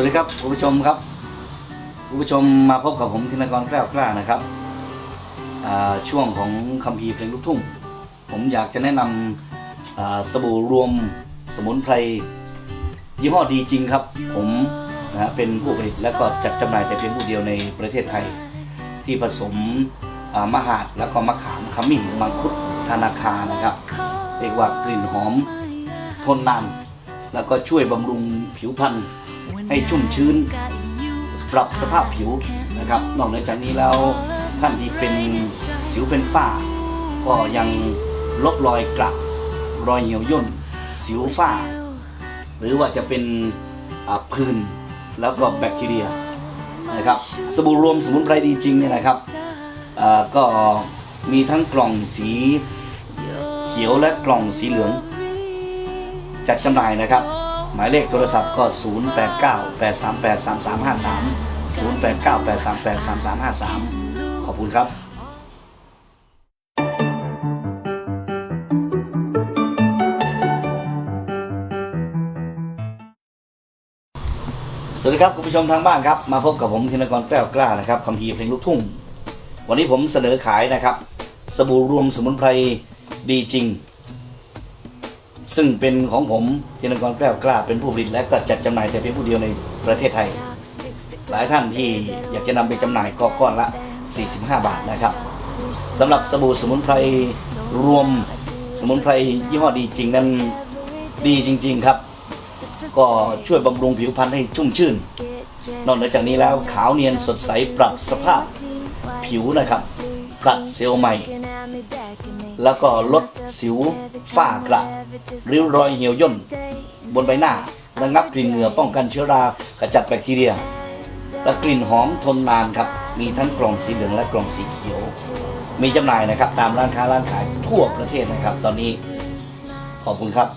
วัสดีครับคุณผู้ชมครับคุณผู้ชมมาพบกับผมธินกรแกล้วกล้านะครับช่วงของคัมภีร์เพลงลูกทุ่ง ผมอยากจะแนะนำสบู่รวมสมุนไพรยี่ห้อดีจริงครับ ผมนะฮะเป็นผู้ผลิตและก็จัดจำหน่ายแต่เพียงผู้เดียวในประเทศไทย ที่ผสมมะหาดแล้วก็มะขามขมิ้นมังคุดธนาคานะครับเรียกว่ากลิ่นหอมทนนานแล้วก็ช่วยบำรุงผิวพรรณ ให้ชุ่มชื้น ปรับสภาพผิวนะครับนอกเหนือจากนี้แล้วท่านที่เป็นสิวเป็นฝ้า ก็ยังลบรอยกระรอยเหี่ยวย่น สิวฝ้า หรือว่าจะเป็นพื้นแล้วก็แบคทีเรียนะครับสบู่รวมสมุนไพรดีจริงเนี่ยนะครับก็มีทั้งกล่องสีเขียวและกล่องสีเหลือง จัดจำหน่ายนะครับ หมายเลขโทรศัพท์ก็ 0 8 9 8 3 8 3 3 5 3 0 8 9 8 3 8 3 3 5 3 ขอบคุณครับสวัสดีครับคุณผู้ชมทางบ้านครับ มาพบกับผมธินกรแก้วกล้านะครับคำพีเพลงลูกทุ่ง วันนี้ผมเสนอขายนะครับ สบู่รวมสมุนไพรดีจริง ซึ่งเป็นของผมธินกรแก้วกล้าเป็นผู้ผลิตและก็จัดจำหน่ายแต่เพียงผู้เดียวในประเทศไทย หลายท่านที่อยากจะนำไปจำหน่ายก็ก้อนละ 45 บาทนะครับสำหรับสบู่สมุนไพรรวมสมุนไพรยี่ห้อดีจริงนั้นดีจริง ๆครับ ก็ช่วยบำรุงผิวพรรณให้ชุ่มชื่น นอกเหนือจากนี้แล้วขาวเนียนสดใสปรับสภาพผิวนะครับผลัดเซลล์ใหม่ แล้วก็ลดสิวฝ้ากระริ้วรอยเหี่ยวย่นบนใบหน้าระงับกลิ่นเหงื่อป้องกันเชื้อรากระจัดแบคทีเรีย และกลิ่นหอมทนนานครับ มีทั้งกล่องสีเหลืองและกล่องสีเขียว มีจำหน่ายนะครับ ตามร้านค้าร้านขายทั่วประเทศนะครับ ตอนนี้ขอบคุณครับ